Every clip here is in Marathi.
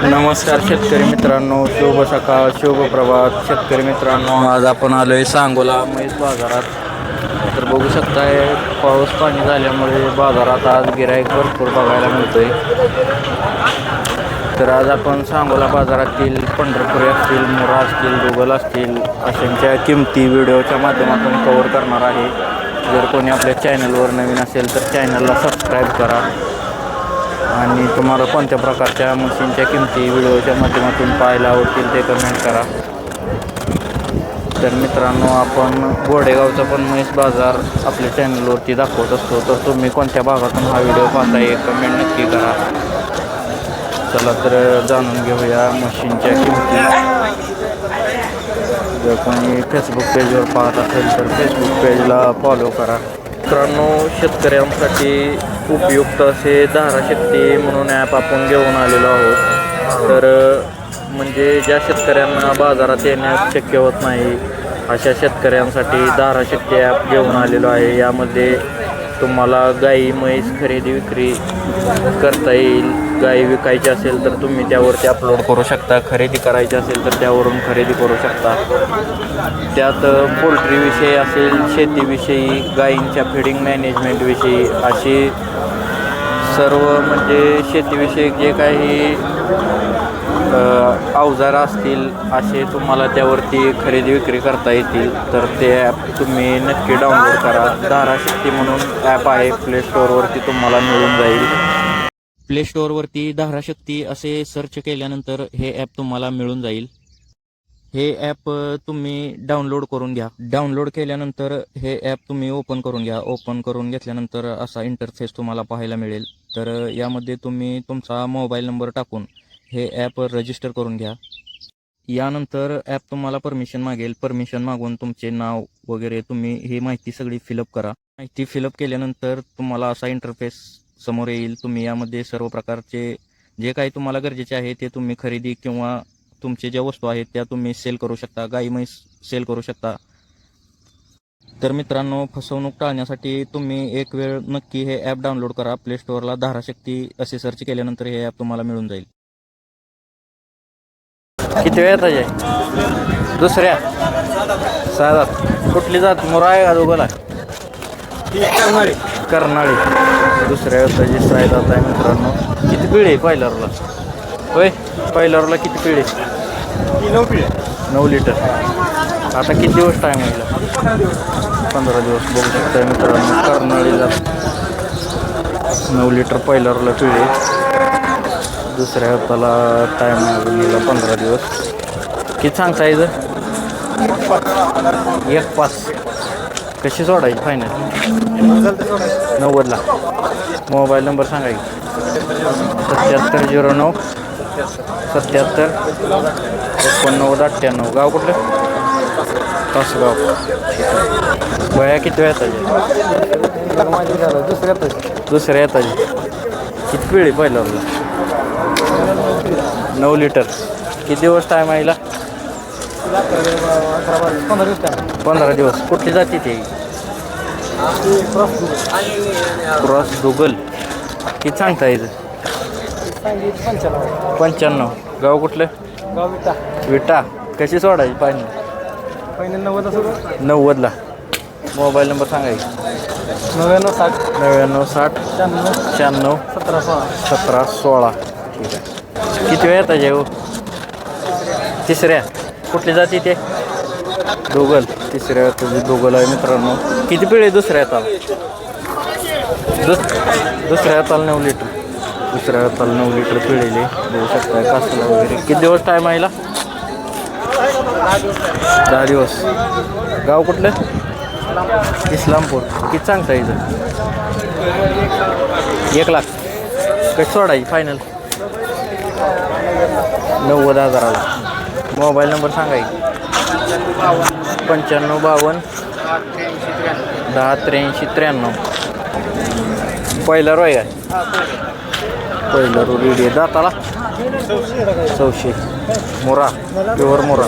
नमस्कार शेतकरी मित्रांनो शुभ सकाळ शुभ प्रभात. शेतकरी मित्रांनो आज आपण आलो आहे सांगोला महेश बाजारात. तर बघू शकताय पाऊस पाणी झाल्यामुळे बाजारात आज गिराईक भरपूर बघायला मिळतोय. तर आज आपण सांगोला बाजारातील पंढरपुरी असतील मुरा असतील गुगल असतील अशांच्या किमती व्हिडिओच्या माध्यमातून कव्हर करणार आहे. जर कोणी आपल्या चॅनलवर नवीन असेल तर चॅनलला सबस्क्राईब करा. आणि तुम्हाला कोणत्या प्रकारच्या मशीनच्या किमती व्हिडिओच्या माध्यमातून पाहायला आवडतील ते कमेंट करा. तर मित्रांनो आपण गोडेगावचा पण म्हैस बाजार आपल्या चॅनलवरती दाखवत असतो. तर तुम्ही कोणत्या भागातून हा व्हिडिओ पाहताय कमेंट नक्की करा. चला तर जाणून घेऊया मशीनच्या किमती. जर कोणी फेसबुक पेजवर पाहत असेल तर फेसबुक पेजला फॉलो करा. मित्रांनो शेतकऱ्यांसाठी उपयुक्त असे धाराशक्ती म्हणून ॲप आपण घेऊन आलेलो आहोत. तर म्हणजे ज्या शेतकऱ्यांना बाजारात येण्यास शक्य होत नाही अशा शेतकऱ्यांसाठी धाराशक्ती ॲप घेऊन आलेलो आहे. यामध्ये तुम्हाला गाई म्हैस खरेदी विक्री करता येईल. गाई विकायची असेल तर तुम्ही त्यावरती अपलोड करू शकता. खरेदी करायची असेल तर त्यावरून खरेदी करू शकता. त्यात पोल्ट्रीविषयी असेल शेतीविषयी गायींच्या फिडिंग मॅनेजमेंटविषयी अशी सर्व म्हणजे शेतीविषयी जे काही अवजारं अवजार असतील असे तुम्हाला त्यावरती खरेदी विक्री करता येतील. तर ते ॲप तुम्ही नक्की डाउनलोड करा. धाराशक्ती म्हणून ॲप आहे. प्ले स्टोअरवरती तुम्हाला मिळून जाईल. प्ले स्टोअरवरती धाराशक्ती असे सर्च केल्यानंतर हे ॲप तुम्हाला मिळून जाईल. हे ॲप तुम्ही डाउनलोड करून घ्या. डाउनलोड केल्यानंतर हे ॲप तुम्ही ओपन करून घ्या. ओपन करून घेतल्यानंतर असा इंटरफेस तुम्हाला पाहायला मिळेल. तर यामध्ये तुम्ही तुमचा मोबाईल नंबर टाकून हे ॲप रजिस्टर करून घ्या. यानंतर ॲप तुम्हाला परमिशन मागेल. परमिशन मागून तुमचे नाव वगैरे तुम्ही ही माहिती सगळी फिलअप करा. माहिती फिलअप केल्यानंतर तुम्हाला असा इंटरफेस समोर येईल. तुम्ही यामध्ये सर्व प्रकारचे जे काही तुम्हाला गरजेचे आहे ते तुम्ही खरेदी किंवा तुमचे ज्या वस्तू आहेत त्या तुम्ही सेल करू शकता. गाई म्हैस सेल करू शकता. तर मित्रांनो फसवणूक टाळण्यासाठी तुम्ही एक वेळ नक्की हे ॲप डाउनलोड करा. प्ले स्टोअरला धाराशक्ती असे सर्च केल्यानंतर हे ॲप तुम्हाला मिळून जाईल. किती वेळ आहे दुसऱ्या? साधात कुठली जात? मोरा आहे का दोघाला? कर्नाळी. दुसऱ्या वेळची साय जात आहे मित्रांनो. किती पिढी आहे पहिल्यावरला होय पहिल्यावरला किती पिढी आहे? नऊ पिढ्या नऊ लिटर आता किती दिवस टाईम आहे पंधरा दिवस बघू शकता मित्रांनो. कर्नाळीला नऊ लिटर पहिल्यावरला पिढी दुसऱ्या हाताला टाईम आहे पंधरा दिवस. किती सांगता इथं? एक पाच. कशी सोडायची फायनल नव्वदला. मोबाईल नंबर सांगा की. सत्याहत्तर झिरो नऊ सत्याहत्तर एकोणनव्वद अठ्ठ्याण्णव. गाव कुठलं? तासगाव. बया किती वेळ येतात दुसऱ्या दुसऱ्या येतात किती पिढी पहिलं नऊ लिटर. किती दिवस टाईम आहे टाइम पंधरा दिवस. कुठली जाती ते? Cross Google. किती सांगता येतं पंच्याण्णव. गाव कुठलं? गाव विटा. विटा कशी सोडायची पाणी पहिने नव्वद असं नव्वदला. मोबाईल नंबर सांगायचा नव्याण्णव साठ नव्याण्णव साठ. शहाण्णव. शहाण्णव सतरा सोळा. सतरा सोळा ठीक आहे. किती वेळ येतात जेव हो? तिसऱ्या. कुठली जाती ते? दोगल तिसऱ्या तुझी दोगल आहे मित्रांनो. किती पिळे दुसऱ्या येतात दुस दुसऱ्या हाताला नऊ लिटर. दुसऱ्या हाताला नऊ लिटर पिळेले देऊ शकता कासला वगैरे. किती दिवस टाईम आईला दहा दिवस. गाव कुठलं? इस्लामपूर. किती सांगता इथं? एक लाख. कशी सोडायची फायनल नव्वद हजाराला. मोबाईल नंबर सांगा पंच्याण्णव बावन्न. दहा त्र्याऐंशी त्र्याण्णव. पहिला रोय काय? पहिला रो रेडी आहे. दाताला. चौशे मुरा. प्युअर मुरा.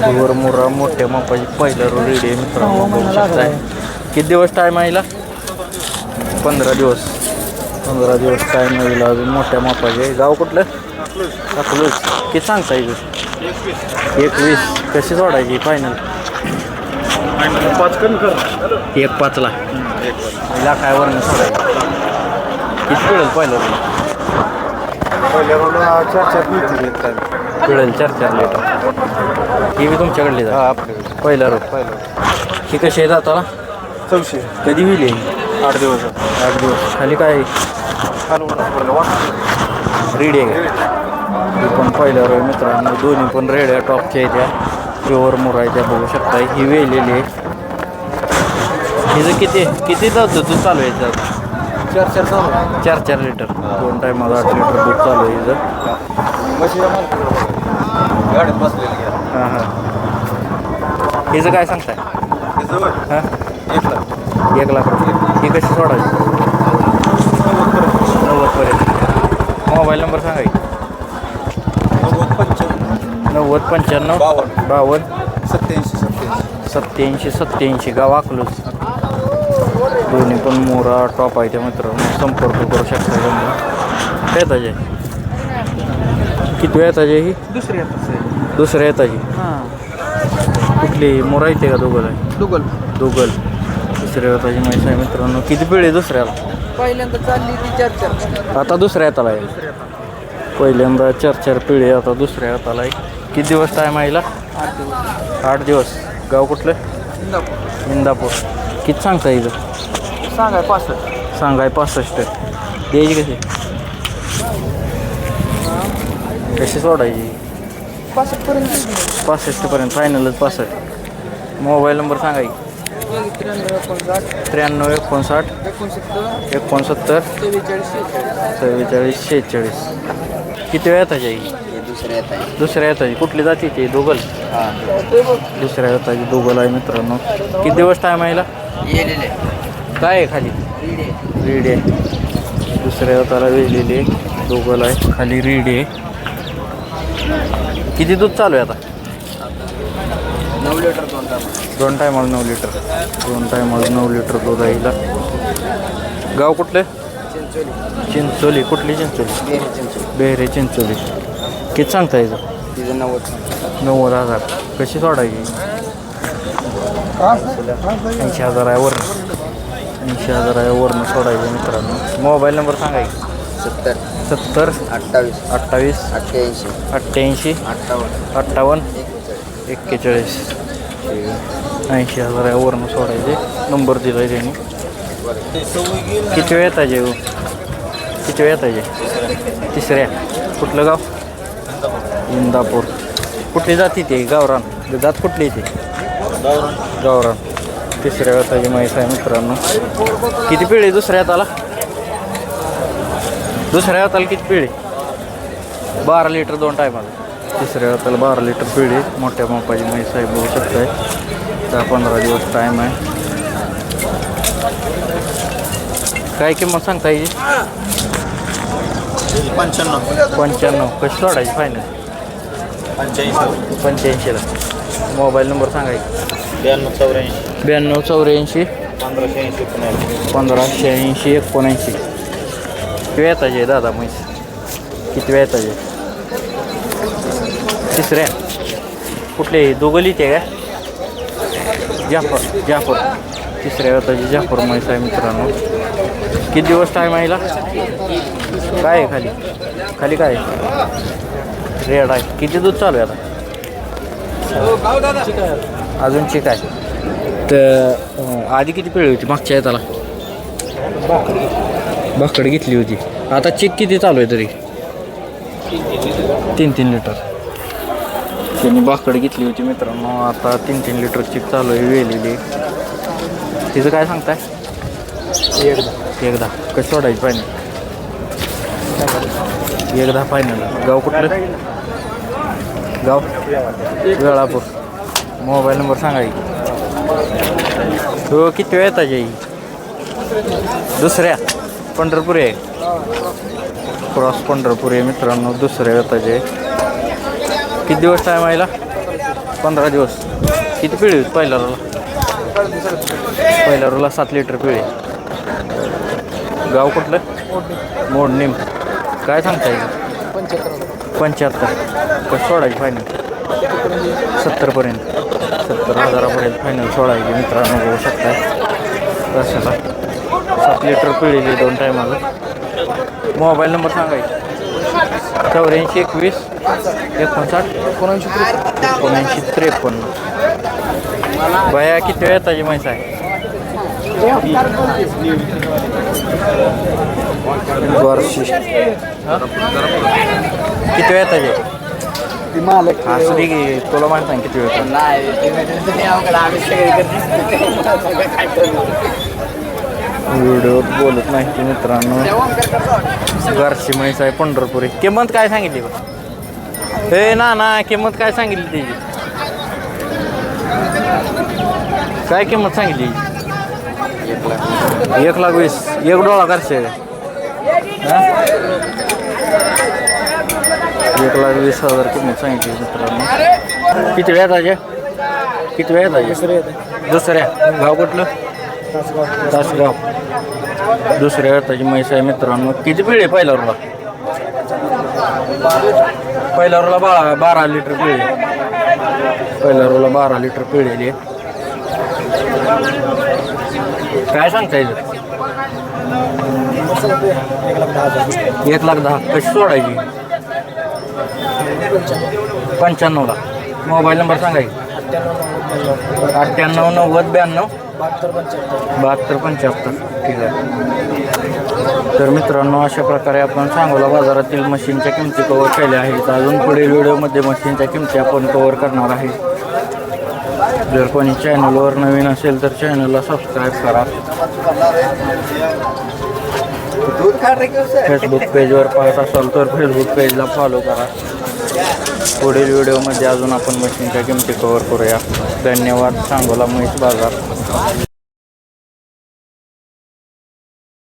प्युअर मुरा मोठ्या मापाची पहिला रो रेडी आहे मित्रांनो. किती दिवस टाईम आहे पंधरा दिवस. पंधरा दिवस काय होईल अजून मोठ्या मापाचे. गाव कुठलं? अकलूज किती सांगता येईल एकवीस. कशी सोडायची फायनल पाच कमी कर. एक पाचला. पहिला काय वरण सोडायची? किती पिळेल पहिलं? पहिल्या रोला चार चार पिळेल चार चार लिटर ही बी तुमच्याकडली जा आपल्याकडे पहिला रोज पहिलं ही कशी आहे जाताला चौशे. कधी होईल? आठ दिवस आठ दिवस. खाली काय? रेडी आहे ही पण पहिल्या रोज मित्रांनो दोन्ही पण रेड्या टॉपच्या आहेत त्या प्युअर मुरायच्या बघू शकता. ही वेलेली आहे. हिचं किती किती जात दूध चालू आहे? चार चार चालू चार चार लिटर. दोन टायमाला आठ लिटर दूध चालू आहे हिचं. गाडीत बसलेली हां हां. हिचं काय सांगताय? हां? एक लाख. एक लाख ही कशी सोडायची? नव्वदपर्यंत मोबाईल नंबर सांगा की. नव्वद पंच्याण्णव नव्वद पंच्याण्णव बावन्न. बावन्न. सत्याऐंशी सत्याऐंशी. सत्याऐंशी सत्याऐंशी. गाव अकलूज दोन्ही पण मोरा टॉप आहे त्या मित्रांनो संपर्क करू शकता त्यांना येताचे किती येताचे ही? दुसरी आता दुसऱ्या येताची हां. कुठली? मोरा येते का दोघं आहे? डुगल दोघल दुसऱ्या येताची माहिती आहे मित्रांनो. किती पिढी दुसऱ्याला? पहिल्यांदा चालली ती चार चार. आता दुसऱ्या हाताला आहे. पहिल्यांदा चार चार पिढी आता दुसऱ्या हाताला आहे. किती दिवस टाईम आहे हिला? आठ दिवस. आठ दिवस. गाव कुठलं? इंदापूर. इंदापूर. किती सांगता इथं सांगाय पासष्ट. सांगाय पासष्ट. द्यायची कशी? कशी सोडायची? पासष्ट पर्यंत. पासष्टपर्यंत फायनलच पासष्ट. मोबाईल नंबर सांगा की. त्र्याण्णव एकोणसाठ. एकोणसत्तर. एकोणसत्तर. चव्वेचाळीस शेहेचाळीस. किती वेळ येताची आई दुसऱ्या येत आहे दुसऱ्या येताची कुठली जाती ती? दोघल? दुसऱ्या येताची दोघल आहे मित्रांनो. किती दिवस टाईम आहे हिला? येलेले काय आहे खाली? रेडी आहे दुसऱ्या हाताला वेलेली आहे दोघल आहे. खाली रेडी आहे. किती दूध चालू आहे आता? नऊ लिटर दोन टाइम दोन टायमाला नऊ लिटर. दोन टायमाला नऊ लिटर दूध आहे हिला. गाव कुठले? चिंचोली. चिंचोली. कुठली चिंचोली? बेरी चिंचोली. बेहरे चिंचोली. किती सांगता याचं तिचं नव्वद. नव्वद हजार. कशी सोडायची? ऐंशी हजार आहे वरनं. ऐंशी हजार आहे वरनं सोडायचं मित्रांनो. मोबाईल नंबर सांगा की. सत्तर. सत्तर. अठ्ठावीस. अठ्ठावीस. अठ्ठ्याऐंशी. अठ्ठ्याऐंशी. अठ्ठावन्न. अठ्ठावन्न. एक्केचाळीस ऐंशी हजार आहे वरनं सोडायचे. नंबर दिला आहे त्यांनी. किती वेळ येताचे हो किती वेळ येताचे तिसऱ्या. कुठलं गाव? इंदापूर. कुठली जाती ते गावरान. जात कुठली ती गावरान. तिसऱ्या वेताची माहीत आहे मित्रांनो. किती पिढी दुसऱ्या हाताला? दुसऱ्या हाताला किती पिढी बारा लिटर दोन टायमाला. तिसऱ्या हाताला बारा लिटर पिढी मोठ्या मापाची म्हैस आहे बघू शकताय. दहा पंधरा दिवस टाईम आहे. काय किंमत सांगता येईल? पंच्याण्णव. पंच्याण्णव. कशी सोडायची फायनल पंच्याऐंशी पंच्याऐंशीला. मोबाईल नंबर सांगायची ब्याण्णव चौऱ्याऐंशी. ब्याण्णव चौऱ्याऐंशी. पंधराशे ऐंशी एकोणऐंशी. पंधराशे ऐंशी एकोणऐंशी. किती वेताचे दादा म्हैस? किती वेताचे तिसऱ्या. कुठले? दोघं ते काय जाफर जाफर. तिसऱ्या वेताची जाफर म्हैस आहे मित्रांनो. किती दिवस टाईम आहे हिला? काय आहे खाली? खाली काय आहे? रेड आहे. किती दूध चालू आहे आता? अजून चिक आहे. तर आधी किती पिळी होती मागच्या येताला? भाकड घेतली होती. आता चिक किती चालू आहे तरी? तीन तीन लिटर. त्यांनी भाकड घेतली होती मित्रांनो. आता तीन तीन लिटर चिक चालू आहे वेलेली. तिचं काय सांगताय? एकदा. एकदा. कसं सोडायची फायनल एकदा फायनल गाव कुठलं? गाव वेळापूर. मोबाईल नंबर सांगा की. हो किती वेळ येतात येई दुसऱ्या. पंढरपूर आहे. क्रॉस पंढरपूर आहे मित्रांनो दुसऱ्या येताचे किती दिवस टाईम आयला पंधरा दिवस. किती पिढी होती पहिल्या रोला पहिल्या रोला सात लिटर पिढी गाव कुठलं? मोडणीम. काय सांगता येईल पंच्याहत्तर. सोळाची फायनल सत्तरपर्यंत. सत्तर हजारापर्यंत फायनल सोडायची मित्रांनो बघू शकताय. दर्शनला सात लिटर पिळेली दोन टायमाला मोबाईल नंबर सांगायचा चौऱ्याऐंशी एकवीस एकोणसाठ एकोणऐंशी एकोणऐंशी त्रेपन्न. बया किती वेळ येताची माहिती आहे? वर्षी. किती वेळ येताचे असू दे की तुला माहीत नाही किती वेळ व्हिडिओ बोलत नाही की मित्रांनो. घरची म्हैस आहे पंढरपुरी. किंमत काय सांगितली बा हे ना ना किंमत काय सांगितली त्याची? काय किंमत सांगितली? एक लाख वीस. एक डोळा करशे एक लाख वीस हजार किंमत सांगितली मित्रांनो. किती वेळात आहे किती वेळात आहे दुसऱ्या? गाव कुठलं? तासगाव. दुसऱ्या वेळाची म्हैस आहे मित्रांनो. किती पिढी आहे पहिल्या रोला पहिल्या रोला बारा बारा लिटर पिढी पहिल्या रोला बारा लिटर आहे काय सांगता येईल? एक लाख दहा. कशी सोडायची? पंच्याण्णवला मोबाईल नंबर सांगायची अठ्ठ्याण्णव नव्वद ब्याण्णव. बहात्तर पंच्याहत्तर. ठीक आहे. तर मित्रांनो अशा प्रकारे आपण सांगोला बाजारातील मशीनच्या किमती कव्हर केल्या आहेत. अजून पुढील व्हिडिओमध्ये मशीनच्या किमती आपण कव्हर करणार आहे. जर कोणी चॅनलवर नवीन असेल तर चॅनलला सबस्क्राईब करा. फेसबुक पेजवर पाहत असाल तर फेसबुक पेजला फॉलो करा. पुढील व्हिडिओमध्ये अजून आपण मशीनच्या किमती कव्हर करूया. धन्यवाद. सांगोला महेश बाजार.